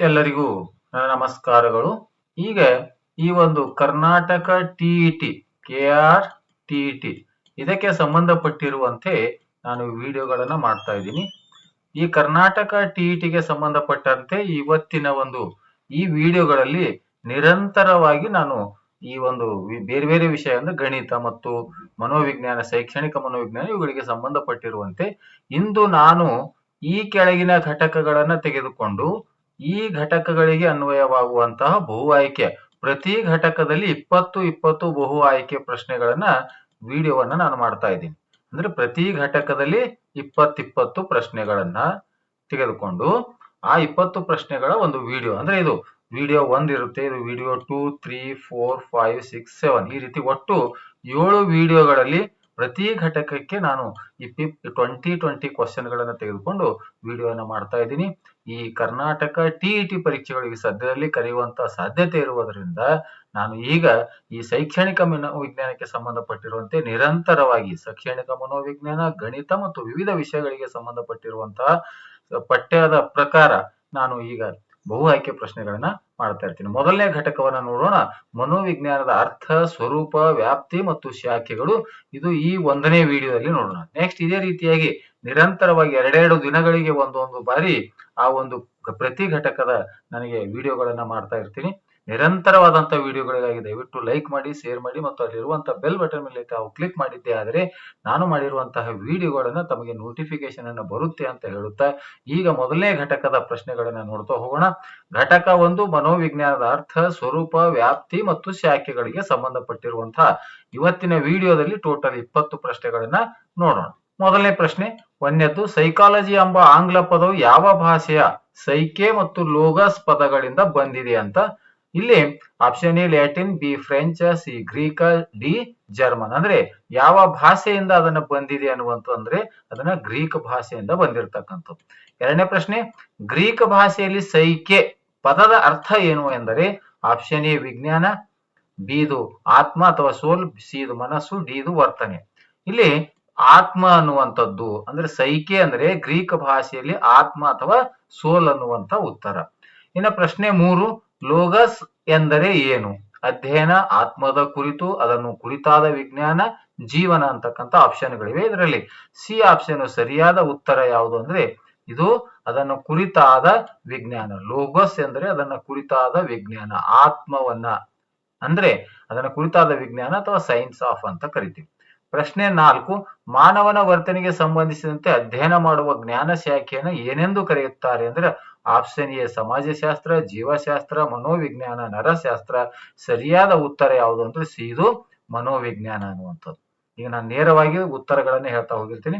ಎಲ್ಲರಿಗೂ ನಮಸ್ಕಾರಗಳು. ಈಗ ಈ ಒಂದು Karnataka TET K R T TET ಇದಕ್ಕೆ ಸಂಬಂಧಪಟ್ಟಿರುವಂತೆ ನಾನು ವಿಡಿಯೋಗಳನ್ನ ಮಾಡ್ತಾ ಇದ್ದೀನಿ. ಈ ಕರ್ನಾಟಕ ಟಿಇಟಿಗೆ ಸಂಬಂಧಪಟ್ಟಂತೆ ಇವತ್ತಿನ ಒಂದು ಈ ವಿಡಿಯೋಗಳಲ್ಲಿ ನಿರಂತರವಾಗಿ ನಾನು ಈ ಒಂದು ಬೇರೆ ಬೇರೆ ವಿಷಯ ಅಂದ್ರೆ ಗಣಿತ ಮತ್ತು ಮನೋವಿಜ್ಞಾನ, ಶೈಕ್ಷಣಿಕ ಮನೋವಿಜ್ಞಾನ ಇವುಗಳಿಗೆ ಸಂಬಂಧಪಟ್ಟಿರುವಂತೆ ಇಂದು ನಾನು ಈ ಕೆಳಗಿನ ಘಟಕಗಳನ್ನ ತೆಗೆದುಕೊಂಡು ಈ ಘಟಕಗಳಿಗೆ ಅನ್ವಯವಾಗುವಂತಹ ಬಹು ಆಯ್ಕೆ ಪ್ರತಿ ಘಟಕದಲ್ಲಿ ಇಪ್ಪತ್ತು ಇಪ್ಪತ್ತು ಬಹು ಆಯ್ಕೆ ಪ್ರಶ್ನೆಗಳನ್ನ ವಿಡಿಯೋವನ್ನ ನಾನು ಮಾಡ್ತಾ ಇದ್ದೀನಿ. ಅಂದ್ರೆ ಪ್ರತಿ ಘಟಕದಲ್ಲಿ ಇಪ್ಪತ್ತಿಪ್ಪತ್ತು ಪ್ರಶ್ನೆಗಳನ್ನ ತೆಗೆದುಕೊಂಡು ಆ ಇಪ್ಪತ್ತು ಪ್ರಶ್ನೆಗಳ ಒಂದು ವಿಡಿಯೋ. ಅಂದ್ರೆ ಇದು ವಿಡಿಯೋ ಒಂದ್ ಇರುತ್ತೆ, ಇದು video two, three, four, five, six, seven. ಈ ರೀತಿ ಒಟ್ಟು ಏಳು ವಿಡಿಯೋಗಳಲ್ಲಿ ಪ್ರತಿ ಘಟಕಕ್ಕೆ ನಾನು ಈ ಟ್ವೆಂಟಿ ಟ್ವೆಂಟಿ ಕ್ವಶನ್ಗಳನ್ನ ತೆಗೆದುಕೊಂಡು ವಿಡಿಯೋನ ಮಾಡ್ತಾ ಇದ್ದೀನಿ. ಈ ಕರ್ನಾಟಕ ಟಿ ಇ ಟಿಇಟಿ ಪರೀಕ್ಷೆಗಳಿಗೆ ಸದ್ಯದಲ್ಲಿ ಕರೆಯುವಂತಹ ಸಾಧ್ಯತೆ ಇರುವುದರಿಂದ ನಾನು ಈಗ ಈ ಶೈಕ್ಷಣಿಕ ಮನೋವಿಜ್ಞಾನಕ್ಕೆ ಸಂಬಂಧಪಟ್ಟಿರುವಂತೆ ನಿರಂತರವಾಗಿ ಶೈಕ್ಷಣಿಕ ಮನೋವಿಜ್ಞಾನ, ಗಣಿತ ಮತ್ತು ವಿವಿಧ ವಿಷಯಗಳಿಗೆ ಸಂಬಂಧಪಟ್ಟಿರುವಂತಹ ಪಠ್ಯದ ಪ್ರಕಾರ ನಾನು ಈಗ ಬಹು ಆಯ್ಕೆ ಪ್ರಶ್ನೆಗಳನ್ನ ಮಾಡ್ತಾ ಇರ್ತೀನಿ. ಮೊದಲನೇ ಘಟಕವನ್ನ ನೋಡೋಣ. ಮನೋವಿಜ್ಞಾನದ ಅರ್ಥ, ಸ್ವರೂಪ, ವ್ಯಾಪ್ತಿ ಮತ್ತು ಶಾಖೆಗಳು. ಇದು ಈ ಒಂದನೇ ವಿಡಿಯೋದಲ್ಲಿ ನೋಡೋಣ. ನೆಕ್ಸ್ಟ್ ಇದೇ ರೀತಿಯಾಗಿ ನಿರಂತರವಾಗಿ ಎರಡೆರಡು ದಿನಗಳಿಗೆ ಒಂದೊಂದು ಬಾರಿ ಆ ಒಂದು ಪ್ರತಿ ಘಟಕದ ನನಗೆ ವಿಡಿಯೋಗಳನ್ನ ಮಾಡ್ತಾ ಇರ್ತೀನಿ. ನಿರಂತರವಾದಂತ ವಿಡಿಯೋಗಳಿಗಾಗಿ ದಯವಿಟ್ಟು ಲೈಕ್ ಮಾಡಿ, ಶೇರ್ ಮಾಡಿ ಮತ್ತು ಅಲ್ಲಿರುವಂತಹ ಬೆಲ್ ಬಟನ್ ಮೇಲೆ ತಾವು ಕ್ಲಿಕ್ ಮಾಡಿದ್ದೆ ಆದರೆ ನಾನು ಮಾಡಿರುವಂತಹ ವಿಡಿಯೋಗಳನ್ನ ತಮಗೆ ನೋಟಿಫಿಕೇಶನ್ ಅನ್ನು ಬರುತ್ತೆ ಅಂತ ಹೇಳುತ್ತಾ ಈಗ ಮೊದಲನೇ ಘಟಕದ ಪ್ರಶ್ನೆಗಳನ್ನ ನೋಡ್ತಾ ಹೋಗೋಣ. ಘಟಕ ಒಂದು ಮನೋವಿಜ್ಞಾನದ ಅರ್ಥ, ಸ್ವರೂಪ, ವ್ಯಾಪ್ತಿ ಮತ್ತು ಶಾಖೆಗಳಿಗೆ ಸಂಬಂಧಪಟ್ಟಿರುವಂತಹ ಇವತ್ತಿನ ವಿಡಿಯೋದಲ್ಲಿ ಟೋಟಲ್ ಇಪ್ಪತ್ತು ಪ್ರಶ್ನೆಗಳನ್ನ ನೋಡೋಣ. ಮೊದಲನೇ ಪ್ರಶ್ನೆ ಒಂದನೇದ್ದು ಸೈಕಾಲಜಿ ಎಂಬ ಆಂಗ್ಲ ಪದವು ಯಾವ ಭಾಷೆಯ ಸೈಕೆ ಮತ್ತು ಲೋಗಸ್ ಪದಗಳಿಂದ ಬಂದಿದೆ ಅಂತ? ಇಲ್ಲಿ option A Latin B French C Greek D German ಅಂದ್ರೆ ಯಾವ ಭಾಷೆಯಿಂದ ಅದನ್ನ ಬಂದಿದೆ ಅನ್ನುವಂತಂದ್ರೆ ಅದನ್ನ ಗ್ರೀಕ್ ಭಾಷೆಯಿಂದ ಬಂದಿರತಕ್ಕಂಥದ್ದು. ಎರಡನೇ ಪ್ರಶ್ನೆ ಗ್ರೀಕ್ ಭಾಷೆಯಲ್ಲಿ ಸೈಕೆ ಪದದ ಅರ್ಥ ಏನು ಎಂದರೆ ಆಪ್ಷನ್ ಎ, ವಿಜ್ಞಾನ ಬಿ ಇದು ಆತ್ಮ ಅಥವಾ ಸೋಲ್ ಸಿ ಇದು ಮನಸ್ಸು ಡಿ ಇದು ವರ್ತನೆ. ಇಲ್ಲಿ ಆತ್ಮ ಅನ್ನುವಂಥದ್ದು ಅಂದ್ರೆ ಸೈಕೆ ಅಂದ್ರೆ ಗ್ರೀಕ್ ಭಾಷೆಯಲ್ಲಿ ಆತ್ಮ ಅಥವಾ ಸೋಲ್ ಅನ್ನುವಂತ ಉತ್ತರ. ಇನ್ನು ಪ್ರಶ್ನೆ ಮೂರು, ಲೋಗಸ್ ಎಂದರೆ ಏನು? ಅಧ್ಯಯನ, ಆತ್ಮದ ಕುರಿತು, ಅದನ್ನು ಕುರಿತಾದ ವಿಜ್ಞಾನ, ಜೀವನ ಅಂತಕ್ಕಂಥ ಆಪ್ಷನ್ಗಳಿವೆ ಇದರಲ್ಲಿ. ಸಿ ಆಪ್ಷನ್ ಸರಿಯಾದ ಉತ್ತರ ಯಾವುದು ಅಂದ್ರೆ, ಇದು ಅದನ್ನು ಕುರಿತಾದ ವಿಜ್ಞಾನ. ಲೋಗಸ್ ಎಂದರೆ ಅದನ್ನ ಕುರಿತಾದ ವಿಜ್ಞಾನ, ಆತ್ಮವನ್ನ. ಅಂದ್ರೆ ಅದನ್ನ ಕುರಿತಾದ ವಿಜ್ಞಾನ ಅಥವಾ ಸೈನ್ಸ್ ಆಫ್ ಅಂತ ಕರಿತೀವಿ. ಪ್ರಶ್ನೆ ನಾಲ್ಕು, ಮಾನವನ ವರ್ತನೆಗೆ ಸಂಬಂಧಿಸಿದಂತೆ ಅಧ್ಯಯನ ಮಾಡುವ ಜ್ಞಾನ ಶಾಖೆಯನ್ನು ಏನೆಂದು ಕರೆಯುತ್ತಾರೆ ಅಂದ್ರೆ ಆಪ್ಷನ್ ಎ, ಸಮಾಜಶಾಸ್ತ್ರ, ಜೀವಶಾಸ್ತ್ರ, ಮನೋವಿಜ್ಞಾನ, ನರಶಾಸ್ತ್ರ. ಸರಿಯಾದ ಉತ್ತರ ಯಾವುದು ಅಂದ್ರೆ ಸಿ ಇದು ಮನೋವಿಜ್ಞಾನ ಅನ್ನುವಂಥದ್ದು. ಈಗ ನಾನು ನೇರವಾಗಿ ಉತ್ತರಗಳನ್ನು ಹೇಳ್ತಾ ಹೋಗಿರ್ತೀನಿ.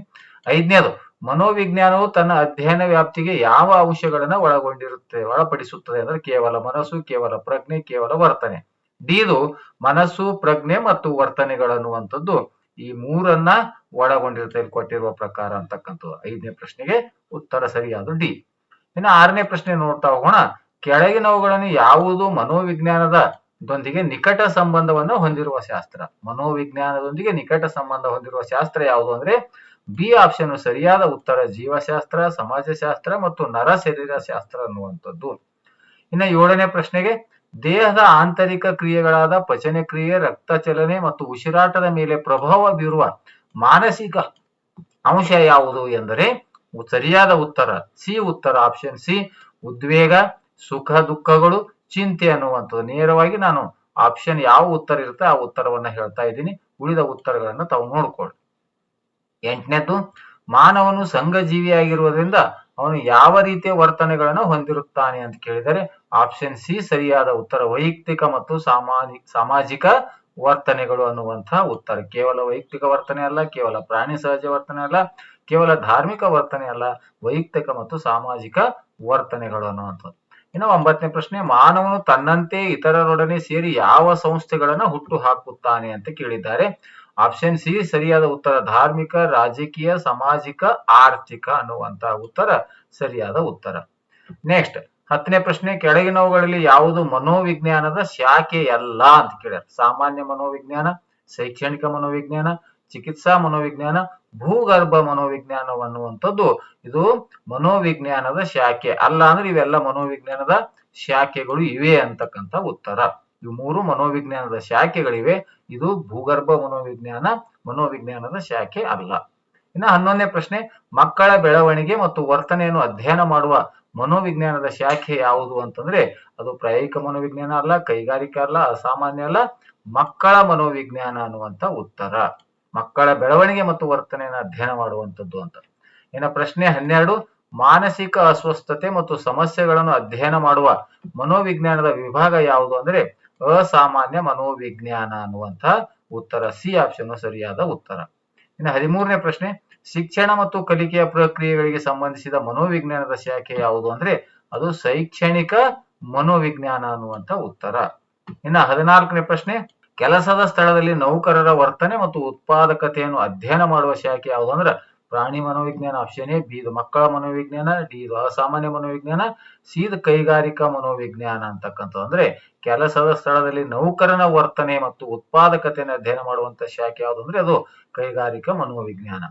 ಐದನೇದು, ಮನೋವಿಜ್ಞಾನವು ತನ್ನ ಅಧ್ಯಯನ ವ್ಯಾಪ್ತಿಗೆ ಯಾವ ಅಂಶಗಳನ್ನ ಒಳಗೊಂಡಿರುತ್ತೆ, ಒಳಪಡಿಸುತ್ತದೆ ಅಂದ್ರೆ ಕೇವಲ ಮನಸ್ಸು, ಕೇವಲ ಪ್ರಜ್ಞೆ, ಕೇವಲ ವರ್ತನೆ. ಡಿದು, ಮನಸ್ಸು, ಪ್ರಜ್ಞೆ ಮತ್ತು ವರ್ತನೆಗಳು ಅನ್ನುವಂಥದ್ದು ಈ ಮೂರನ್ನ ಒಳಗೊಂಡಿರುತ್ತೆ ಕೊಟ್ಟಿರುವ ಪ್ರಕಾರ ಅಂತಕ್ಕಂಥದ್ದು. ಐದನೇ ಪ್ರಶ್ನೆಗೆ ಉತ್ತರ ಸರಿಯಾದ ಡಿ. ಇನ್ನು ಆರನೇ ಪ್ರಶ್ನೆ ನೋಡ್ತಾ ಹೋಗೋಣ. ಕೆಳಗಿನವುಗಳನ್ನು ಯಾವುದು ಮನೋವಿಜ್ಞಾನದ ದೊಂದಿಗೆ ನಿಕಟ ಸಂಬಂಧವನ್ನು ಹೊಂದಿರುವ ಶಾಸ್ತ್ರ? ಮನೋವಿಜ್ಞಾನದೊಂದಿಗೆ ನಿಕಟ ಸಂಬಂಧ ಹೊಂದಿರುವ ಶಾಸ್ತ್ರ ಯಾವುದು ಅಂದ್ರೆ ಬಿ ಆಪ್ಷನ್ ಸರಿಯಾದ ಉತ್ತರ ಜೀವಶಾಸ್ತ್ರ, ಸಮಾಜಶಾಸ್ತ್ರ ಮತ್ತು ನರ ಶರೀರ ಶಾಸ್ತ್ರ ಅನ್ನುವಂಥದ್ದು. ಇನ್ನು ಏಳನೇ ಪ್ರಶ್ನೆಗೆ ದೇಹದ ಆಂತರಿಕ ಕ್ರಿಯೆಗಳಾದ ಪಚನ ಕ್ರಿಯೆ, ರಕ್ತ ಚಲನೆ ಮತ್ತು ಉಸಿರಾಟದ ಮೇಲೆ ಪ್ರಭಾವ ಬೀರುವ ಮಾನಸಿಕ ಅಂಶ ಯಾವುದು ಎಂದರೆ ಸರಿಯಾದ ಉತ್ತರ ಸಿ, ಉತ್ತರ ಆಪ್ಷನ್ ಸಿ, ಉದ್ವೇಗ, ಸುಖ, ದುಃಖಗಳು, ಚಿಂತೆ ಅನ್ನುವಂಥದ್ದು. ನೇರವಾಗಿ ನಾನು ಆಪ್ಷನ್ ಯಾವ ಉತ್ತರ ಇರುತ್ತೆ ಆ ಉತ್ತರವನ್ನ ಹೇಳ್ತಾ ಇದ್ದೀನಿ. ಉಳಿದ ಉತ್ತರಗಳನ್ನ ತಾವು ನೋಡ್ಕೊಳ್ಳಿ. ಎಂಟನೇದ್ದು, ಮಾನವನು ಸಂಘಜೀವಿಯಾಗಿರುವುದರಿಂದ ಅವನು ಯಾವ ರೀತಿಯ ವರ್ತನೆಗಳನ್ನು ಹೊಂದಿರುತ್ತಾನೆ ಅಂತ ಕೇಳಿದರೆ ಆಪ್ಷನ್ ಸಿ ಸರಿಯಾದ ಉತ್ತರ ವೈಯಕ್ತಿಕ ಮತ್ತು ಸಾಮಾಜಿಕ ಸಾಮಾಜಿಕ ವರ್ತನೆಗಳು ಅನ್ನುವಂತಹ ಉತ್ತರ. ಕೇವಲ ವೈಯಕ್ತಿಕ ವರ್ತನೆ ಅಲ್ಲ, ಕೇವಲ ಪ್ರಾಣಿ ಸಹಜ ವರ್ತನೆ ಅಲ್ಲ, ಕೇವಲ ಧಾರ್ಮಿಕ ವರ್ತನೆ ಅಲ್ಲ, ವೈಯಕ್ತಿಕ ಮತ್ತು ಸಾಮಾಜಿಕ ವರ್ತನೆಗಳು ಅನ್ನುವಂಥದ್ದು. ಇನ್ನು ಒಂಬತ್ತನೇ ಪ್ರಶ್ನೆ, ಮಾನವನು ತನ್ನಂತೆ ಇತರರೊಡನೆ ಸೇರಿ ಯಾವ ಸಂಸ್ಥೆಗಳನ್ನ ಹುಟ್ಟು ಹಾಕುತ್ತಾನೆ ಅಂತ ಕೇಳಿದ್ದಾರೆ. ಆಪ್ಷನ್ ಸಿ ಸರಿಯಾದ ಉತ್ತರ. ಧಾರ್ಮಿಕ, ರಾಜಕೀಯ, ಸಾಮಾಜಿಕ, ಆರ್ಥಿಕ ಅನ್ನುವಂತಹ ಉತ್ತರ, ಸರಿಯಾದ ಉತ್ತರ. ನೆಕ್ಸ್ಟ್ ಹತ್ತನೇ ಪ್ರಶ್ನೆ, ಕೆಳಗಿನವುಗಳಲ್ಲಿ ಯಾವುದು ಮನೋವಿಜ್ಞಾನದ ಶಾಖೆ ಅಲ್ಲ ಅಂತ ಕೇಳ್ಯಾರ. ಸಾಮಾನ್ಯ ಮನೋವಿಜ್ಞಾನ, ಶೈಕ್ಷಣಿಕ ಮನೋವಿಜ್ಞಾನ, ಚಿಕಿತ್ಸಾ ಮನೋವಿಜ್ಞಾನ, ಭೂಗರ್ಭ ಮನೋವಿಜ್ಞಾನ ಅನ್ನುವಂಥದ್ದು. ಇದು ಮನೋವಿಜ್ಞಾನದ ಶಾಖೆ. ಅಲ್ಲ ಅಂದ್ರೆ ಇವೆಲ್ಲ ಮನೋವಿಜ್ಞಾನದ ಶಾಖೆಗಳು ಇವೆ ಅಂತಕ್ಕಂಥ ಉತ್ತರ. ಇವು ಮೂರು ಮನೋವಿಜ್ಞಾನದ ಶಾಖೆಗಳಿವೆ. ಇದು ಭೂಗರ್ಭ ಮನೋವಿಜ್ಞಾನ, ಮನೋವಿಜ್ಞಾನದ ಶಾಖೆ ಅಲ್ಲ. ಇನ್ನ ಹನ್ನೊಂದನೇ ಪ್ರಶ್ನೆ, ಮಕ್ಕಳ ಬೆಳವಣಿಗೆ ಮತ್ತು ವರ್ತನೆಯನ್ನು ಅಧ್ಯಯನ ಮಾಡುವ ಮನೋವಿಜ್ಞಾನದ ಶಾಖೆ ಯಾವುದು ಅಂತಂದ್ರೆ, ಅದು ಪ್ರಾಯೋಗಿಕ ಮನೋವಿಜ್ಞಾನ ಅಲ್ಲ, ಕೈಗಾರಿಕಾ ಅಲ್ಲ, ಅಸಾಮಾನ್ಯ ಅಲ್ಲ, ಮಕ್ಕಳ ಮನೋವಿಜ್ಞಾನ ಅನ್ನುವಂತ ಉತ್ತರ. ಮಕ್ಕಳ ಬೆಳವಣಿಗೆ ಮತ್ತು ವರ್ತನೆಯನ್ನು ಅಧ್ಯಯನ ಮಾಡುವಂತದ್ದು ಅಂತ. ಇನ್ನ ಪ್ರಶ್ನೆ ಹನ್ನೆರಡು, ಮಾನಸಿಕ ಅಸ್ವಸ್ಥತೆ ಮತ್ತು ಸಮಸ್ಯೆಗಳನ್ನು ಅಧ್ಯಯನ ಮಾಡುವ ಮನೋವಿಜ್ಞಾನದ ವಿಭಾಗ ಯಾವುದು ಅಂದ್ರೆ ಅಸಾಮಾನ್ಯ ಮನೋವಿಜ್ಞಾನ ಅನ್ನುವಂತಹ ಉತ್ತರ. ಸಿ ಆಪ್ಷನ್ ಸರಿಯಾದ ಉತ್ತರ. ಇನ್ನು ಹದಿಮೂರನೇ ಪ್ರಶ್ನೆ, ಶಿಕ್ಷಣ ಮತ್ತು ಕಲಿಕೆಯ ಪ್ರಕ್ರಿಯೆಗಳಿಗೆ ಸಂಬಂಧಿಸಿದ ಮನೋವಿಜ್ಞಾನದ ಶಾಖೆ ಯಾವುದು ಅಂದ್ರೆ ಅದು ಶೈಕ್ಷಣಿಕ ಮನೋವಿಜ್ಞಾನ ಅನ್ನುವಂತ ಉತ್ತರ. ಇನ್ನು ಹದಿನಾಲ್ಕನೇ ಪ್ರಶ್ನೆ, ಕೆಲಸದ ಸ್ಥಳದಲ್ಲಿ ನೌಕರರ ವರ್ತನೆ ಮತ್ತು ಉತ್ಪಾದಕತೆಯನ್ನು ಅಧ್ಯಯನ ಮಾಡುವ ಶಾಖೆ ಯಾವುದು ಅಂದ್ರೆ ಪ್ರಾಣಿ ಮನೋವಿಜ್ಞಾನ ಆಪ್ಷನ್ ಎ, ಬಿ ಮಕ್ಕಳ ಮನೋವಿಜ್ಞಾನ, ಡಿ ಅಸಾಮಾನ್ಯ ಮನೋವಿಜ್ಞಾನ, ಸಿ ಕೈಗಾರಿಕಾ ಮನೋವಿಜ್ಞಾನ ಅಂತಕ್ಕಂಥದ್ದು. ಅಂದ್ರೆ ಕೆಲಸದ ಸ್ಥಳದಲ್ಲಿ ನೌಕರನ ವರ್ತನೆ ಮತ್ತು ಉತ್ಪಾದಕತೆಯನ್ನು ಅಧ್ಯಯನ ಮಾಡುವಂತ ಶಾಖೆ ಯಾವುದು ಅಂದ್ರೆ ಅದು ಕೈಗಾರಿಕಾ ಮನೋವಿಜ್ಞಾನ.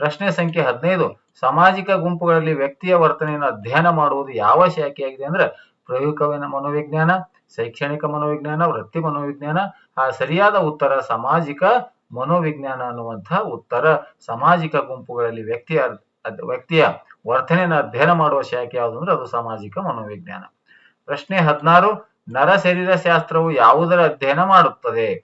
ಪ್ರಶ್ನೆ ಸಂಖ್ಯೆ ಹದಿನೈದು, ಸಾಮಾಜಿಕ ಗುಂಪುಗಳಲ್ಲಿ ವ್ಯಕ್ತಿಯ ವರ್ತನೆಯನ್ನು ಅಧ್ಯಯನ ಮಾಡುವುದು ಯಾವ ಶಾಖೆಯಾಗಿದೆ ಅಂದ್ರೆ ಪ್ರಯೋಗಿಕ ಮನೋವಿಜ್ಞಾನ, ಶೈಕ್ಷಣಿಕ ಮನೋವಿಜ್ಞಾನ, ವೃತ್ತಿ ಮನೋವಿಜ್ಞಾನ. ಆ ಸರಿಯಾದ ಉತ್ತರ ಸಾಮಾಜಿಕ ಮನೋವಿಜ್ಞಾನ ಅನ್ನುವಂತಹ ಉತ್ತರ ಸಾಮಾಜಿಕ ಗುಂಪುಗಳಲ್ಲಿ ವ್ಯಕ್ತಿಯ ವ್ಯಕ್ತಿಯ ವರ್ತನೆಯನ್ನು ಅಧ್ಯಯನ ಮಾಡುವ ಶಾಖೆ ಯಾವುದು ಅಂದ್ರೆ ಅದು ಸಾಮಾಜಿಕ ಮನೋವಿಜ್ಞಾನ. ಪ್ರಶ್ನೆ ಹದಿನಾರು, ನರ ಶರೀರ ಶಾಸ್ತ್ರವು ಯಾವುದರ ಅಧ್ಯಯನ ಮಾಡುತ್ತದೆ?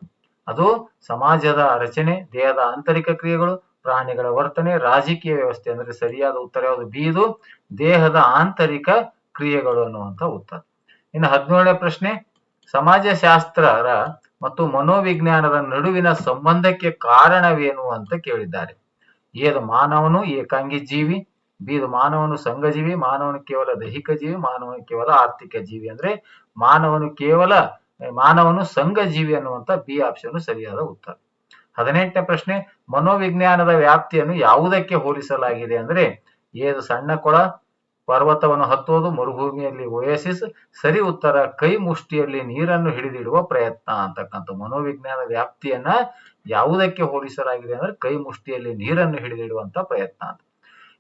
ಅದು ಸಮಾಜದ ರಚನೆ, ದೇಹದ ಆಂತರಿಕ ಕ್ರಿಯೆಗಳು, ಪ್ರಾಣಿಗಳ ವರ್ತನೆ, ರಾಜಕೀಯ ವ್ಯವಸ್ಥೆ ಅಂದ್ರೆ ಸರಿಯಾದ ಉತ್ತರ ಯಾವುದು? ಬಿ ಇದು ದೇಹದ ಆಂತರಿಕ ಕ್ರಿಯೆಗಳು ಅನ್ನುವಂತ ಉತ್ತರ. ಇನ್ನು ಹದಿನೇಳನೇ ಪ್ರಶ್ನೆ, ಸಮಾಜಶಾಸ್ತ್ರರ ಮತ್ತು ಮನೋವಿಜ್ಞಾನದ ನಡುವಿನ ಸಂಬಂಧಕ್ಕೆ ಕಾರಣವೇನು ಅಂತ ಕೇಳಿದ್ದಾರೆ. ಏದು ಮಾನವನು ಏಕಾಂಗಿ ಜೀವಿ, ಬೀದು ಮಾನವನು ಸಂಘಜೀವಿ, ಮಾನವನು ಕೇವಲ ದೈಹಿಕ ಜೀವಿ, ಮಾನವನು ಕೇವಲ ಆರ್ಥಿಕ ಜೀವಿ. ಅಂದ್ರೆ ಮಾನವನು ಕೇವಲ, ಮಾನವನು ಸಂಘಜೀವಿ ಅನ್ನುವಂತ ಬಿ ಆಪ್ಷನ್ ಸರಿಯಾದ ಉತ್ತರ. ಹದಿನೆಂಟನೇ ಪ್ರಶ್ನೆ, ಮನೋವಿಜ್ಞಾನದ ವ್ಯಾಪ್ತಿಯನ್ನು ಯಾವುದಕ್ಕೆ ಹೋಲಿಸಲಾಗಿದೆ? ಅಂದ್ರೆ, ಏದು ಸಣ್ಣ ಕೊಳ ಪರ್ವತವನ್ನು ಹತ್ತುವುದು ಮರುಭೂಮಿಯಲ್ಲಿ ಓಯಸಿಸ್, ಸರಿ ಉತ್ತರ, ಕೈ ಮುಷ್ಟಿಯಲ್ಲಿ ನೀರನ್ನು ಹಿಡಿದಿಡುವ ಪ್ರಯತ್ನ ಅಂತಕ್ಕಂಥ ಮನೋವಿಜ್ಞಾನ ವ್ಯಾಪ್ತಿಯನ್ನ ಯಾವುದಕ್ಕೆ ಹೋಲಿಸಲಾಗಿದೆ ಅಂದ್ರೆ ಕೈ ಮುಷ್ಟಿಯಲ್ಲಿ ನೀರನ್ನು ಹಿಡಿದಿಡುವಂತ ಪ್ರಯತ್ನ ಅಂತ.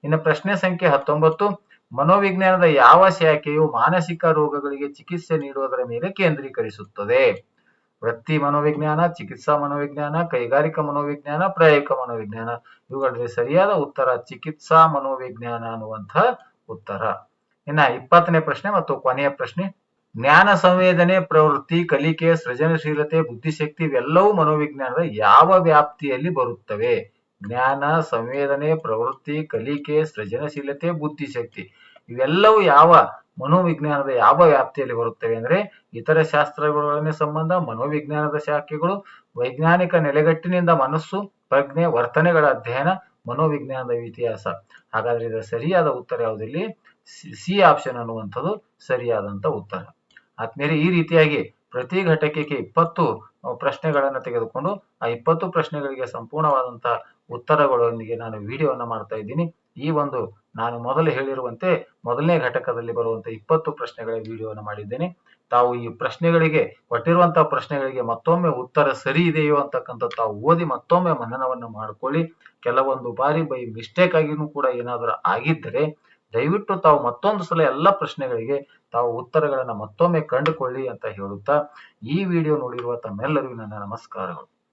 ಇನ್ನು ಪ್ರಶ್ನೆ ಸಂಖ್ಯೆ ಹತ್ತೊಂಬತ್ತು, ಮನೋವಿಜ್ಞಾನದ ಯಾವ ಶಾಖೆಯು ಮಾನಸಿಕ ರೋಗಗಳಿಗೆ ಚಿಕಿತ್ಸೆ ನೀಡುವುದರ ಮೇಲೆ ಕೇಂದ್ರೀಕರಿಸುತ್ತದೆ? ವೃತ್ತಿ ಮನೋವಿಜ್ಞಾನ, ಚಿಕಿತ್ಸಾ ಮನೋವಿಜ್ಞಾನ, ಕೈಗಾರಿಕಾ ಮನೋವಿಜ್ಞಾನ, ಪ್ರಾಯೋಗಿಕ ಮನೋವಿಜ್ಞಾನ. ಇವುಗಳಲ್ಲಿ ಸರಿಯಾದ ಉತ್ತರ ಚಿಕಿತ್ಸಾ ಮನೋವಿಜ್ಞಾನ ಅನ್ನುವಂಥ ಉತ್ತರ. ಇನ್ನ ಇಪ್ಪತ್ತನೇ ಪ್ರಶ್ನೆ ಮತ್ತು ಕೊನೆಯ ಪ್ರಶ್ನೆ, ಜ್ಞಾನ ಸಂವೇದನೆ, ಪ್ರವೃತ್ತಿ, ಕಲಿಕೆ, ಸೃಜನಶೀಲತೆ, ಬುದ್ಧಿಶಕ್ತಿ ಇವೆಲ್ಲವೂ ಮನೋವಿಜ್ಞಾನದ ಯಾವ ವ್ಯಾಪ್ತಿಯಲ್ಲಿ ಬರುತ್ತವೆ? ಜ್ಞಾನ ಸಂವೇದನೆ, ಪ್ರವೃತ್ತಿ, ಕಲಿಕೆ, ಸೃಜನಶೀಲತೆ, ಬುದ್ಧಿಶಕ್ತಿ ಇವೆಲ್ಲವೂ ಯಾವ ಮನೋವಿಜ್ಞಾನದ ಯಾವ ವ್ಯಾಪ್ತಿಯಲ್ಲಿ ಬರುತ್ತವೆ ಅಂದ್ರೆ ಇತರ ಶಾಸ್ತ್ರಗಳೊಡನೆ ಸಂಬಂಧ, ಮನೋವಿಜ್ಞಾನದ ಶಾಖೆಗಳು, ವೈಜ್ಞಾನಿಕ ನೆಲೆಗಟ್ಟಿನಿಂದ ಮನಸ್ಸು, ಪ್ರಜ್ಞೆ, ವರ್ತನೆಗಳ ಅಧ್ಯಯನ, ಮನೋವಿಜ್ಞಾನದ ಇತಿಹಾಸ. ಹಾಗಾದ್ರೆ ಇದರ ಸರಿಯಾದ ಉತ್ತರ ಯಾವುದಿಲ್ಲಿ ಸಿ ಆಪ್ಷನ್ ಅನ್ನುವಂಥದ್ದು ಸರಿಯಾದಂತ ಉತ್ತರ. ಆದ್ಮೇಲೆ ಈ ರೀತಿಯಾಗಿ ಪ್ರತಿ ಘಟಕಕ್ಕೆ ಇಪ್ಪತ್ತು ಪ್ರಶ್ನೆಗಳನ್ನು ತೆಗೆದುಕೊಂಡು ಆ ಇಪ್ಪತ್ತು ಪ್ರಶ್ನೆಗಳಿಗೆ ಸಂಪೂರ್ಣವಾದಂತಹ ಉತ್ತರಗಳೊಂದಿಗೆ ನಾನು ವಿಡಿಯೋವನ್ನು ಮಾಡ್ತಾ ಇದ್ದೀನಿ. ಈ ಒಂದು ನಾನು ಮೊದಲು ಹೇಳಿರುವಂತೆ ಮೊದಲನೇ ಘಟಕದಲ್ಲಿ ಬರುವಂತ ಇಪ್ಪತ್ತು ಪ್ರಶ್ನೆಗಳ ವಿಡಿಯೋವನ್ನು ಮಾಡಿದ್ದೇನೆ. ತಾವು ಈ ಪ್ರಶ್ನೆಗಳಿಗೆ, ಕೊಟ್ಟಿರುವಂತಹ ಪ್ರಶ್ನೆಗಳಿಗೆ ಮತ್ತೊಮ್ಮೆ ಉತ್ತರ ಸರಿ ಇದೆಯೋ ಅಂತಕ್ಕಂಥ ತಾವು ಓದಿ ಮತ್ತೊಮ್ಮೆ ಮನನವನ್ನ ಮಾಡ್ಕೊಳ್ಳಿ. ಕೆಲವೊಂದು ಬಾರಿ ಬೈ ಮಿಸ್ಟೇಕ್ ಆಗಿನೂ ಕೂಡ ಏನಾದರೂ ಆಗಿದ್ದರೆ, ದಯವಿಟ್ಟು ತಾವು ಮತ್ತೊಂದು ಸಲ ಎಲ್ಲ ಪ್ರಶ್ನೆಗಳಿಗೆ ತಾವು ಉತ್ತರಗಳನ್ನ ಮತ್ತೊಮ್ಮೆ ಕಂಡುಕೊಳ್ಳಿ ಅಂತ ಹೇಳುತ್ತಾ, ಈ ವಿಡಿಯೋ ನೋಡಿರುವ ತಮ್ಮೆಲ್ಲರಿಗೂ ನನ್ನ ನಮಸ್ಕಾರಗಳು.